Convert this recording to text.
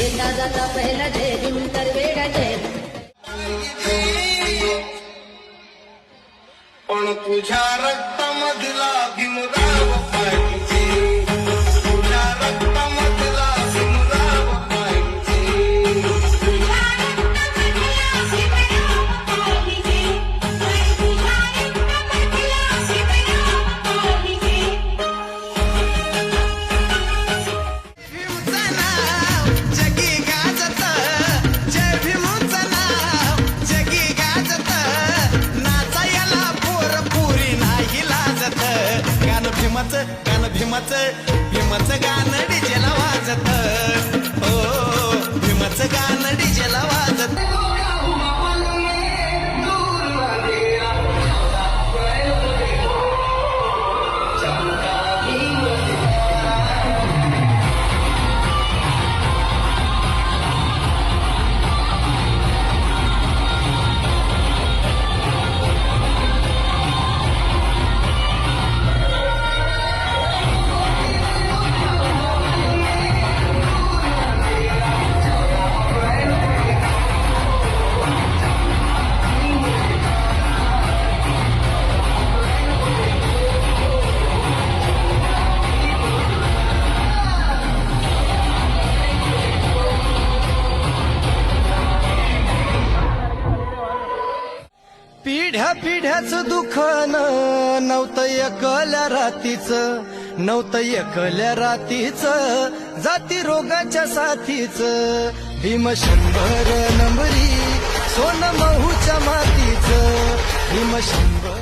येता जाता पहिला जय भीम तर पण तुझ्या रक्तामधला भीमरा भीमच गाण भीमच भीमच गाणं डीजेला वाजत. हो, हो, हो भीमच गाणं डीजेला वाजत. पिढ्या पिढ्याचं दुखानं नव्हतं एकल्या रातीचं नव्हतं एकल्या रातीचं जाती रोगाच्या साथीचं. भीम शंभर नंबरी सोन महूच्या मातीचं. भीम शंभर